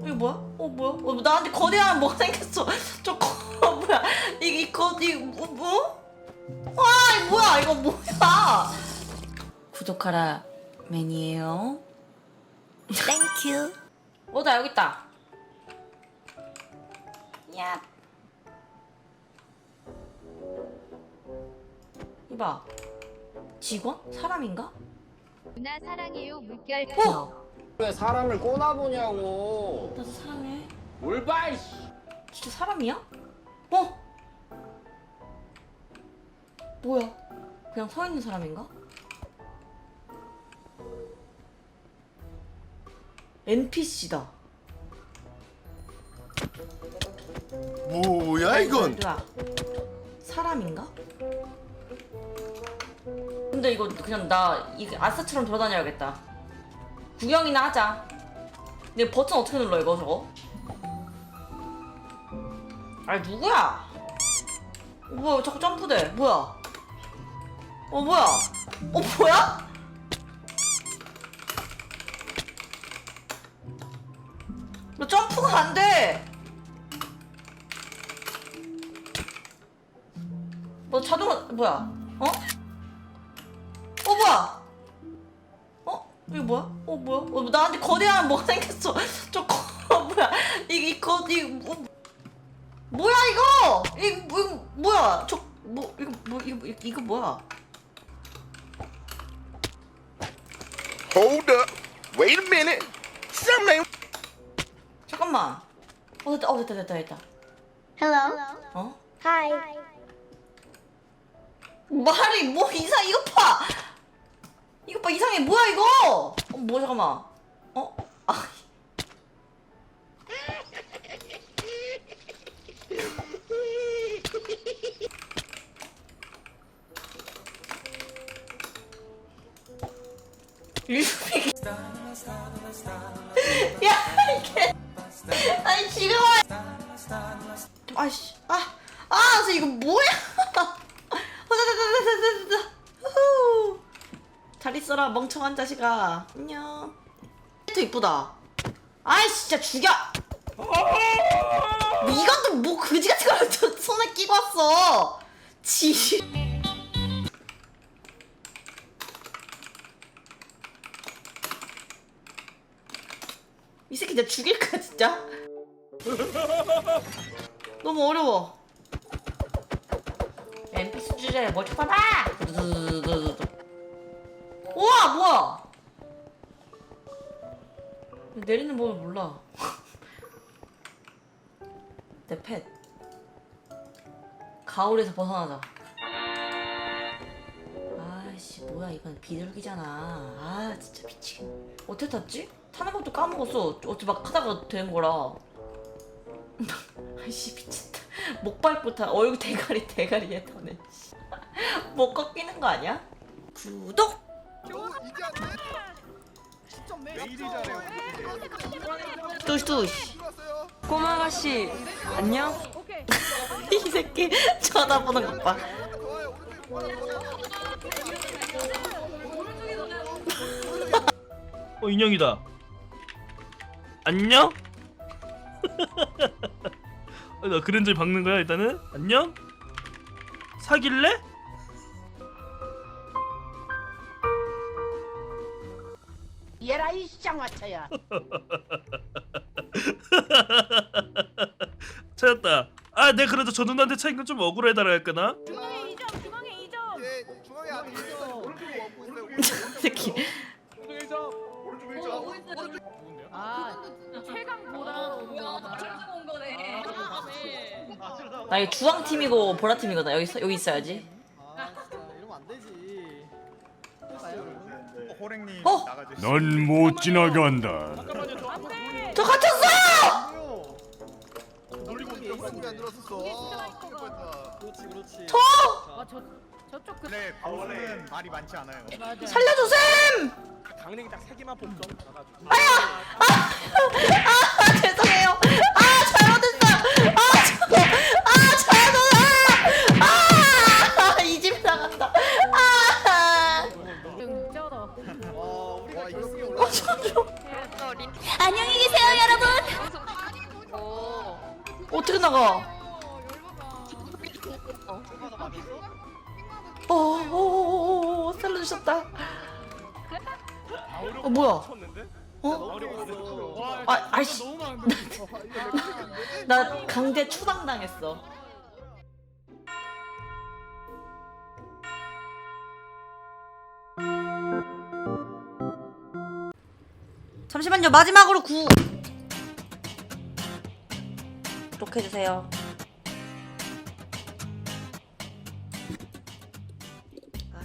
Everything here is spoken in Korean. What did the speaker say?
이거 뭐야? 어 뭐야? 어, 나한테 거대한 뭐가 생겼어. 저 거, 뭐야? 이게 이 거 이거 뭐? 뭐? 와 이거 뭐야? 이거 뭐야? 구독하라 맨이에요. 땡큐. 오다 여기 있다. 야. 이봐. 직원? 사람인가? 누나 사랑해요 물결 어? 왜 사람을 꼬나보냐고 나도 사람해. 올바 이 씨 진짜 사람이야? 어? 뭐야? 그냥 서 있는 사람인가? NPC다. 뭐야 이건? 뭐야? 사람인가? 근데 이거 그냥 나 이게 아싸처럼 돌아다녀야겠다. 구경이나 하자. 근데 버튼 어떻게 눌러 이거 저거? 아니 누구야? 어, 뭐야 자꾸 점프돼? 뭐야? 어 뭐야? 어 뭐야? 너 점프가 안 돼. 뭐 자동화 뭐야? 어? 어 뭐야? 어 뭐야? 어, 나한테 거대한 뭐가 생겼어. 저 거, 뭐야? 이게 이거 이거 뭐, 뭐야 이거? 이거 뭐, 뭐야? 저 뭐 이거 뭐 이거 이거, 이거 뭐야? Hold up. Wait a minute. Something 잠깐만. 어 됐다. 어 됐다 됐다 됐다. Hello. 어? Hi. 말이 뭐 이상 이거 봐. 이거 봐 이상해 뭐야 이거? 어 뭐 잠깐만. 어? 아. 야 이게 아니 지금 와 아씨 아, 아, 저 이거 뭐야? 잘 있어라, 멍청한 자식아. 안녕. 또 이쁘다. 아이, 진짜 죽여! 뭐 그지 같은 걸또 손에 끼고 왔어. 지. 이 새끼 진짜 죽일까, 진짜? 너무 어려워. NPC 주제에 뭘 쳐다봐! 우와, 뭐야! 내리는 법을 몰라. 내 펫. 가을에서 벗어나자. 아씨, 뭐야, 이건 비둘기잖아. 아, 진짜 미치겠네. 어떻게 탔지? 타는 것도 까먹었어. 어떻게 막 하다가 된 거라. 아이씨 미친다 목발부터 얼굴 대가리 대가리에 타네 씨. 목 꺾이는 거 아니야? 구독! 뚜시뚜시 꼬마 아가씨 안녕? 이 새끼 쳐다보는 것봐 어 인형이다. 안녕? 어, 나 그랜저에 박는 거야 일단은. 안녕? 사귈래? 얘라 이 쌍화차야. 찾았다. 아, 내 그래도 저 누나한테 차인 건 좀 억울해달라 할까나? 중앙에 이점 중앙에 이점 예, 중앙에 안에 있어요. 오른쪽에 먹고 있어요. 이 새끼 아, 최강 보라. 나 이거 주황 팀이고 보라 팀이거든 여기, 있어- 여기 있어야지 호랭님 어? 나가주시죠. 넌못 지나간다. 저 갇혔어! 아. 저! 저쪽 그 네, 바울은 말이 많지 않아요. 맞아. 살려주셈! 강냉이 딱 세 개만 뽑점 가가지고. 아 죄송 안녕히 계세요, 여러분. 어떻게 나가? 어, 어, 어, 어, 어, 살려주셨다. 어, 뭐야? 어? 아, 아이씨. 나 강제 추방 당했어. 잠시만요. 마지막으로 구. 구독해주세요.